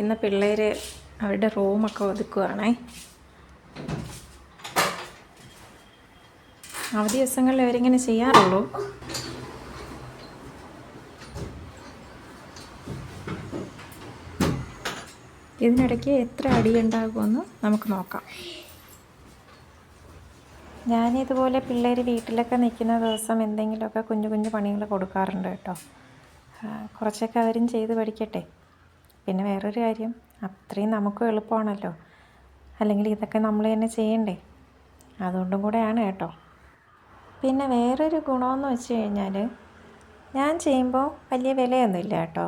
ഇന്ന് പിള്ളേർ അവരുടെ റൂമൊക്കെ ഒതുക്കുവാണേ. അവധി ദിവസങ്ങളിൽ അവരിങ്ങനെ ചെയ്യാറുള്ളൂ. ഇതിനിടയ്ക്ക് എത്ര അടിയുണ്ടാകുമെന്ന് നമുക്ക് നോക്കാം. ഞാനിതുപോലെ പിള്ളേർ വീട്ടിലൊക്കെ നിൽക്കുന്ന ദിവസം എന്തെങ്കിലുമൊക്കെ കുഞ്ഞു കുഞ്ഞു പണികൾ കൊടുക്കാറുണ്ട് കേട്ടോ. കുറച്ചൊക്കെ അവരും ചെയ്ത് പഠിക്കട്ടെ. പിന്നെ വേറൊരു കാര്യം അത്രയും നമുക്ക് എളുപ്പമാണല്ലോ. അല്ലെങ്കിൽ ഇതൊക്കെ നമ്മൾ തന്നെ ചെയ്യണ്ടേ? അതുകൊണ്ടും കൂടെയാണ് കേട്ടോ. പിന്നെ വേറൊരു ഗുണമെന്ന് വെച്ച് കഴിഞ്ഞാൽ ഞാൻ ചെയ്യുമ്പോൾ വലിയ വിലയൊന്നുമില്ല കേട്ടോ.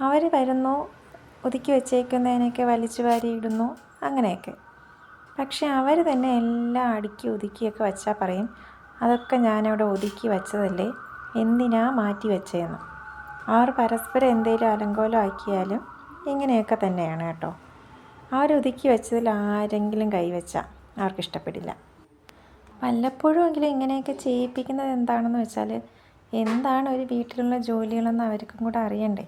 അവർ വരുന്നു ഒതുക്കി വെച്ചേക്കുന്നതിനൊക്കെ വലിച്ചു വാരി ഇടുന്നു അങ്ങനെയൊക്കെ. പക്ഷേ അവർ തന്നെ എല്ലാം അടുക്കി ഒതുക്കിയൊക്കെ വെച്ചാൽ പറയും അതൊക്കെ ഞാനവിടെ ഒതുക്കി വെച്ചതല്ലേ? എന്തിനാ മാറ്റി വെച്ചതെന്ന് അവർ പരസ്പരം എന്തെങ്കിലും അലങ്കോലം ആക്കിയാലും ഇങ്ങനെയൊക്കെ തന്നെയാണ് കേട്ടോ. അവരൊതുക്കി വെച്ചതിൽ ആരെങ്കിലും കൈവച്ചാൽ അവർക്ക് ഇഷ്ടപ്പെടില്ല വല്ലപ്പോഴും എങ്കിലും ഇങ്ങനെയൊക്കെ ചെയ്യിപ്പിക്കുന്നത് എന്താണെന്ന് വെച്ചാൽ എന്താണ് ഒരു വീട്ടിലുള്ള ജോലികളെന്ന് അവർക്കും കൂടെ അറിയണ്ടേ.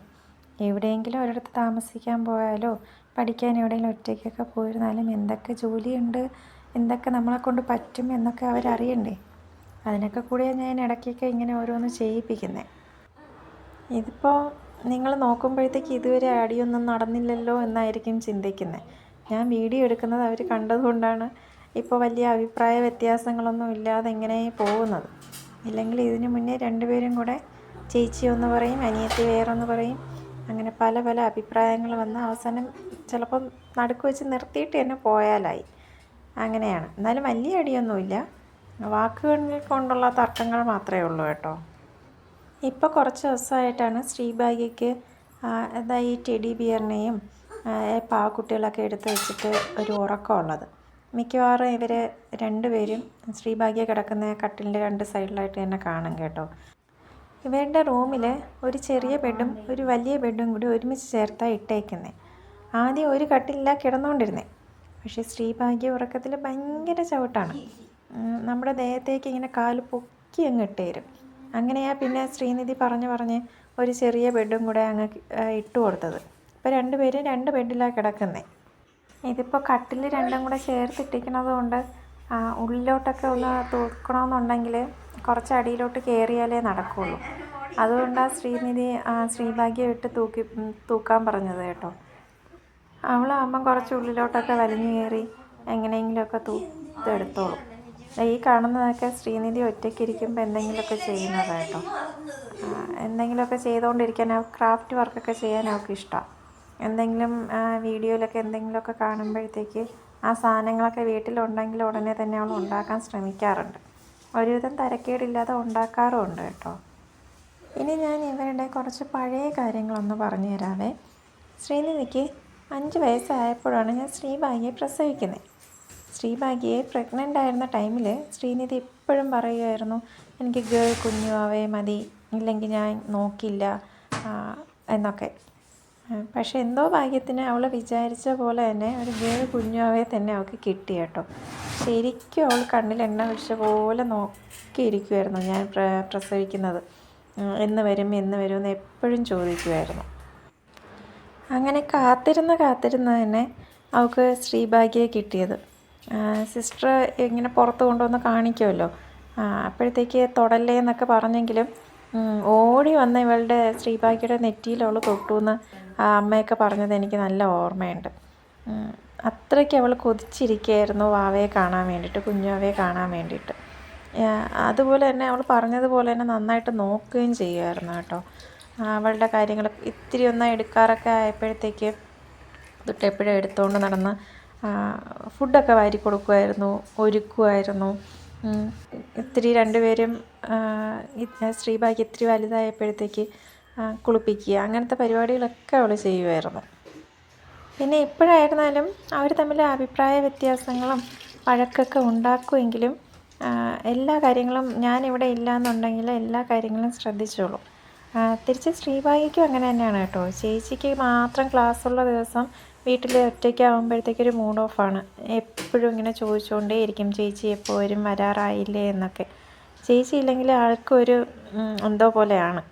എവിടെയെങ്കിലും ഒരിടത്ത് താമസിക്കാൻ പോയാലോ പഠിക്കാൻ എവിടെയെങ്കിലും ഒറ്റയ്ക്കൊക്കെ പോയിരുന്നാലും എന്തൊക്കെ ജോലിയുണ്ട് എന്തൊക്കെ നമ്മളെ കൊണ്ട് പറ്റും എന്നൊക്കെ അവരറിയണ്ടേ. അതിനൊക്കെ കൂടിയാണ് ഞാൻ ഇടയ്ക്കൊക്കെ ഇങ്ങനെ ഓരോന്ന് ചെയ്യിപ്പിക്കുന്നത് ഇതിപ്പോൾ നിങ്ങൾ നോക്കുമ്പോഴത്തേക്ക് ഇതുവരെ അടിയൊന്നും നടന്നില്ലല്ലോ എന്നായിരിക്കും ചിന്തിക്കുന്നത്. ഞാൻ വീഡിയോ എടുക്കുന്നത് അവർ കണ്ടതുകൊണ്ടാണ് ഇപ്പോൾ വലിയ അഭിപ്രായ വ്യത്യാസങ്ങളൊന്നും ഇല്ലാതെ ഇങ്ങനെ പോകുന്നത്. ഇല്ലെങ്കിൽ ഇതിന് മുന്നേ രണ്ടുപേരും കൂടെ ചേച്ചി ഒന്ന് പറയും അനിയത്തി വേറൊന്ന് പറയും. അങ്ങനെ പല പല അഭിപ്രായങ്ങൾ വന്ന് അവസാനം ചിലപ്പം നടുക്ക് വെച്ച് നിർത്തിയിട്ട് തന്നെ പോയാലായി. അങ്ങനെയാണ്. എന്നാലും വലിയ അടിയൊന്നുമില്ല. വാക്കുകളിൽ കൊണ്ടുള്ള തർക്കങ്ങൾ മാത്രമേ ഉള്ളൂ കേട്ടോ. ഇപ്പോൾ കുറച്ച് ദിവസമായിട്ടാണ് ശ്രീഭാഗ്യയ്ക്ക് എന്താ ഈ ടെഡി ബിയറിനെയും പാവക്കുട്ടികളൊക്കെ എടുത്ത് വെച്ചിട്ട് ഒരു ഉറക്കമുള്ളത്. മിക്കവാറും ഇവർ രണ്ടുപേരും ശ്രീഭാഗ്യ കിടക്കുന്ന കട്ടിലിന്റെ രണ്ട് സൈഡിലായിട്ട് തന്നെ കാണും കേട്ടോ. ഇവരുടെ റൂമിൽ ഒരു ചെറിയ ബെഡും ഒരു വലിയ ബെഡും കൂടി ഒരുമിച്ച് ചേർത്താണ് ഇട്ടേക്കുന്നത് ആദ്യം ഒരു കട്ടിലില്ല കിടന്നുകൊണ്ടിരുന്നത് പക്ഷേ ശ്രീഭാഗ്യ ഉറക്കത്തിൽ ഭയങ്കര ചവിട്ടാണ്. നമ്മുടെ ദേഹത്തേക്ക് ഇങ്ങനെ കാൽ പൊക്കി അങ്ങ് ഇട്ടേരും. അങ്ങനെയാ പിന്നെ ശ്രീനിധി പറഞ്ഞ് പറഞ്ഞ് ഒരു ചെറിയ ബെഡും കൂടെ അങ്ങ് ഇട്ടു കൊടുത്തത്. ഇപ്പോൾ രണ്ടുപേരും രണ്ട് ബെഡിലാണ് കിടക്കുന്നത് ഇതിപ്പോൾ കട്ടിൽ രണ്ടും കൂടെ ചേർത്തിട്ടിരിക്കുന്നത് കൊണ്ട് ഉള്ളിലോട്ടൊക്കെ ഒന്ന് തൂക്കണമെന്നുണ്ടെങ്കിൽ കുറച്ച് അടിയിലോട്ട് കയറിയാലേ നടക്കുകയുള്ളൂ അതുകൊണ്ടാണ് ശ്രീനിധി ആ, ശ്രീഭാഗ്യം ഇട്ട് തൂക്കി തൂക്കാൻ പറഞ്ഞത് കേട്ടോ. അവളാകുമ്പം കുറച്ച് ഉള്ളിലോട്ടൊക്കെ വലിഞ്ഞു കയറി എങ്ങനെയെങ്കിലുമൊക്കെ തൂത്തെടുത്തോളും. ഈ കാണുന്നതൊക്കെ ശ്രീനിധി ഒറ്റയ്ക്ക് ഇരിക്കുമ്പോൾ എന്തെങ്കിലുമൊക്കെ ചെയ്യുന്നതാണ് കേട്ടോ എന്തെങ്കിലുമൊക്കെ ചെയ്തുകൊണ്ടിരിക്കാൻ ആ ക്രാഫ്റ്റ് വർക്കൊക്കെ ചെയ്യാൻ ഇഷ്ടമാണ് എന്തെങ്കിലും വീഡിയോയിലൊക്കെ എന്തെങ്കിലുമൊക്കെ കാണുമ്പോഴത്തേക്ക് ആ സാധനങ്ങളൊക്കെ വീട്ടിലുണ്ടെങ്കിൽ ഉടനെ തന്നെ അവൾ ഉണ്ടാക്കാൻ ശ്രമിക്കാറുണ്ട്. ഒരുവിധം തരക്കേടില്ലാതെ ഉണ്ടാക്കാറുമുണ്ട് കേട്ടോ. ഇനി ഞാൻ ഇവരുടെ കുറച്ച് പഴയ കാര്യങ്ങളൊന്ന് പറഞ്ഞു തരാവേ ശ്രീനിധിക്ക് അഞ്ച് വയസ്സായപ്പോഴാണ് ഞാൻ ശ്രീബായിയെ പ്രസവിക്കുന്നത് ശ്രീഭാഗ്യയെ പ്രഗ്നന്റ് ആയിരുന്ന ടൈമിൽ ശ്രീനിധി എപ്പോഴും പറയുമായിരുന്നു എനിക്ക് ഗേൾ കുഞ്ഞുവാവേ മതി ഇല്ലെങ്കിൽ ഞാൻ നോക്കില്ല എന്നൊക്കെ. പക്ഷേ എന്തോ ഭാഗ്യത്തിന് അവൾ വിചാരിച്ച പോലെ തന്നെ ഒരു ഗേൾ കുഞ്ഞുവാവയെ തന്നെ അവൾക്ക് കിട്ടി കേട്ടോ. ശരിക്കും അവൾ കണ്ണിൽ എണ്ണ വിഷ പോലെ നോക്കിയിരിക്കുമായിരുന്നു ഞാൻ പ്ര പ്രസവിക്കുന്നത്. എന്ന് വരും എന്ന് വരും എന്ന് എപ്പോഴും ചോദിക്കുമായിരുന്നു അങ്ങനെ കാത്തിരുന്ന് കാത്തിരുന്ന് തന്നെ അവൾക്ക് ശ്രീഭാഗ്യയെ കിട്ടിയത്. സിസ്റ്റർ ഇങ്ങനെ പുറത്ത് കൊണ്ടുവന്ന് കാണിക്കുമല്ലോ. അപ്പോഴത്തേക്ക് തൊടല്ലേ എന്നൊക്കെ പറഞ്ഞെങ്കിലും ഓടി വന്ന ഇവളുടെ ശ്രീഭാഗ്യയുടെ നെറ്റിയിൽ തൊട്ടു എന്ന് അമ്മയൊക്കെ പറഞ്ഞത് എനിക്ക് നല്ല ഓർമ്മയുണ്ട്. അത്രയ്ക്ക് അവൾ കൊതിച്ചിരിക്കുകയായിരുന്നു വാവയെ കാണാൻ വേണ്ടിയിട്ട് കുഞ്ഞാവയെ കാണാൻ വേണ്ടിയിട്ട്. അതുപോലെ തന്നെ അവൾ പറഞ്ഞതുപോലെ തന്നെ നന്നായിട്ട് നോക്കുകയും ചെയ്യുമായിരുന്നു കേട്ടോ. അവളുടെ കാര്യങ്ങൾ ഇത്തിരി ഒന്ന് എടുക്കാറൊക്കെ ആയപ്പോഴത്തേക്ക് തൊട്ട് എപ്പോഴും എടുത്തുകൊണ്ട് നടന്ന് ഫുഡൊക്കെ വാരി കൊടുക്കുമായിരുന്നു ഒരുക്കുമായിരുന്നു ഇത്തിരി രണ്ടുപേരും സ്ത്രീഭാഗ്യം ഇത്തിരി വലുതായപ്പോഴത്തേക്ക് കുളിപ്പിക്കുക അങ്ങനത്തെ പരിപാടികളൊക്കെ അവൾ ചെയ്യുമായിരുന്നു പിന്നെ എപ്പോഴായിരുന്നാലും അവർ തമ്മിൽ അഭിപ്രായ വ്യത്യാസങ്ങളും വഴക്കൊക്കെ ഉണ്ടാക്കുമെങ്കിലും എല്ലാ കാര്യങ്ങളും ഞാനിവിടെ ഇല്ല എന്നുണ്ടെങ്കിൽ എല്ലാ കാര്യങ്ങളും ശ്രദ്ധിച്ചോളൂ. തിരിച്ച് ശ്രീഭാഗ്യയ്ക്കും അങ്ങനെ തന്നെയാണ് കേട്ടോ. ചേച്ചിക്ക് മാത്രം ക്ലാസ്സുള്ള ദിവസം വീട്ടിൽ ഒറ്റയ്ക്കാവുമ്പോഴത്തേക്ക് ഒരു മൂഡ് ഓഫാണ് എപ്പോഴും ഇങ്ങനെ ചോദിച്ചുകൊണ്ടേ ഇരിക്കും ചേച്ചി എപ്പോൾ വരും? വരാറായില്ലേ? എന്നൊക്കെ. ചേച്ചി ഇല്ലെങ്കിൽ ആൾക്കൊരു എന്തോ പോലെയാണ്.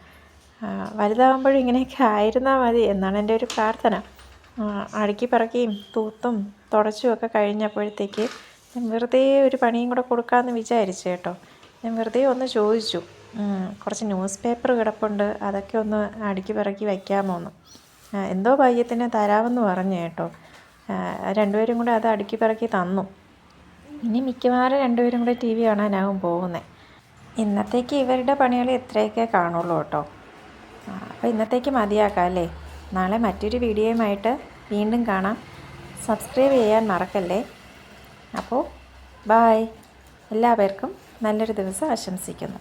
വലുതാകുമ്പോഴും ഇങ്ങനെയൊക്കെ ആയിരുന്നാൽ മതി എന്നാണ് എന്റെ ഒരു പ്രാർത്ഥന. അടുക്കി പറക്കിയും തൂത്തും തുടച്ചും ഒക്കെ കഴിഞ്ഞപ്പോഴത്തേക്ക് ഞാൻ വെറുതെ ഒരു പണിയും കൂടെ കൊടുക്കാമെന്ന് വിചാരിച്ചു കേട്ടോ. ഞാൻ വെറുതെ ഒന്ന് ചോദിച്ചു. കുറച്ച് ന്യൂസ് പേപ്പർ കിടപ്പുണ്ട് അതൊക്കെ ഒന്ന് അടുക്കി പറക്കി വയ്ക്കാമോ എന്ന് എന്തോ ഭാഗ്യത്തിന് തരാമെന്ന് പറഞ്ഞു കേട്ടോ. രണ്ടുപേരും കൂടെ അത് അടുക്കി പറക്കി തന്നു. ഇനി മിക്കവാറും രണ്ടുപേരും കൂടെ ടി വി കാണാനാവും പോകുന്നത് ഇന്നത്തേക്ക് ഇവരുടെ പണികൾ ഇത്രയൊക്കെ കാണുള്ളൂ കേട്ടോ. അപ്പോൾ ഇന്നത്തേക്ക് മതിയാക്കാം അല്ലേ? നാളെ മറ്റൊരു വീഡിയോയുമായിട്ട് വീണ്ടും കാണാം. സബ്സ്ക്രൈബ് ചെയ്യാൻ മറക്കല്ലേ? അപ്പോൾ ബായ് എല്ലാവർക്കും നല്ലൊരു ദിവസം ആശംസിക്കുന്നു.